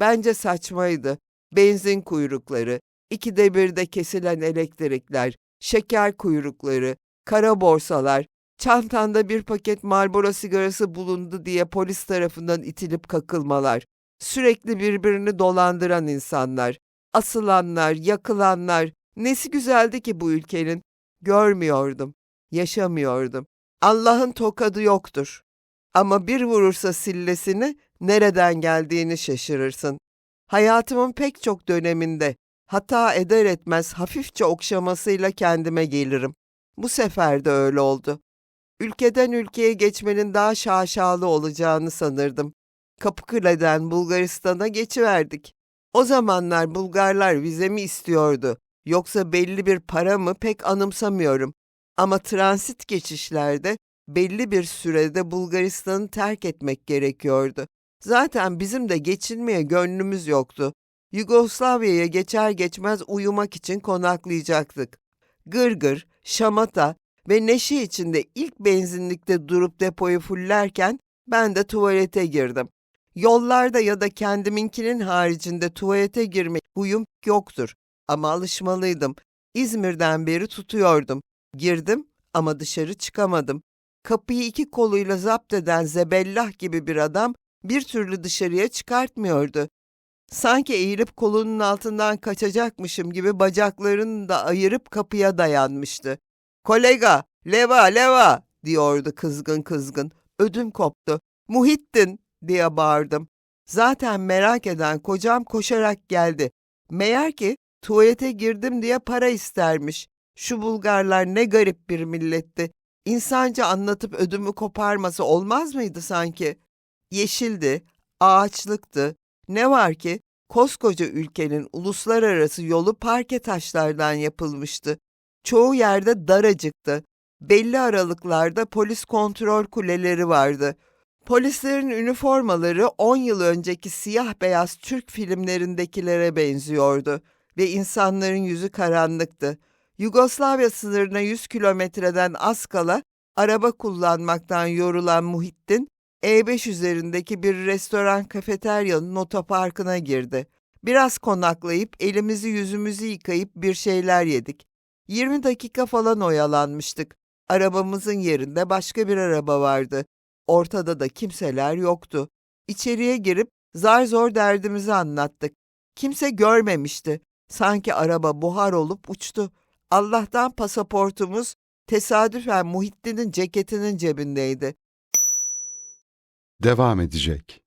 Bence saçmaydı. Benzin kuyrukları, ikide birde kesilen elektrikler, şeker kuyrukları, kara borsalar, çantanda bir paket Marlboro sigarası bulundu diye polis tarafından itilip kakılmalar, sürekli birbirini dolandıran insanlar, asılanlar, yakılanlar, nesi güzeldi ki bu ülkenin? Görmüyordum, yaşamıyordum. Allah'ın tokadı yoktur. Ama bir vurursa sillesini nereden geldiğini şaşırırsın. Hayatımın pek çok döneminde hata eder etmez hafifçe okşamasıyla kendime gelirim. Bu sefer de öyle oldu. Ülkeden ülkeye geçmenin daha şaşalı olacağını sanırdım. Kapıkule'den Bulgaristan'a geçiverdik. O zamanlar Bulgarlar vizemi istiyordu. Yoksa belli bir para mı pek anımsamıyorum. Ama transit geçişlerde belli bir sürede Bulgaristan'ı terk etmek gerekiyordu. Zaten bizim de geçinmeye gönlümüz yoktu. Yugoslavya'ya geçer geçmez uyumak için konaklayacaktık. Gırgır, şamata ve neşe içinde ilk benzinlikte durup depoyu fullerken ben de tuvalete girdim. Yollarda ya da kendiminkinin haricinde tuvalete girme huyum yoktur ama alışmalıydım. İzmir'den beri tutuyordum. Girdim ama dışarı çıkamadım. Kapıyı iki koluyla zapt eden zebellah gibi bir adam bir türlü dışarıya çıkartmıyordu. Sanki eğilip kolunun altından kaçacakmışım gibi bacaklarını da ayırıp kapıya dayanmıştı. Kolega, leva leva diyordu kızgın kızgın. Ödüm koptu. Muhittin diye bağırdım. Zaten merak eden kocam koşarak geldi. Meğer ki tuvalete girdim diye para istermiş. Şu Bulgarlar ne garip bir milletti. İnsanca anlatıp ödümü koparması olmaz mıydı sanki? Yeşildi, ağaçlıktı. Ne var ki koskoca ülkenin uluslararası yolu parke taşlardan yapılmıştı. Çoğu yerde daracıktı. Belli aralıklarda polis kontrol kuleleri vardı. Polislerin üniformaları 10 yıl önceki siyah beyaz Türk filmlerindekilere benziyordu ve insanların yüzü karanlıktı. Yugoslavya sınırına 100 kilometreden az kala araba kullanmaktan yorulan Muhittin, E5 üzerindeki bir restoran kafeteryanın otoparkına girdi. Biraz konaklayıp elimizi yüzümüzü yıkayıp bir şeyler yedik. 20 dakika falan oyalanmıştık. Arabamızın yerinde başka bir araba vardı. Ortada da kimseler yoktu. İçeriye girip zar zor derdimizi anlattık. Kimse görmemişti. Sanki araba buhar olup uçtu. Allah'tan pasaportumuz tesadüfen Muhittin'in ceketinin cebindeydi. Devam edecek.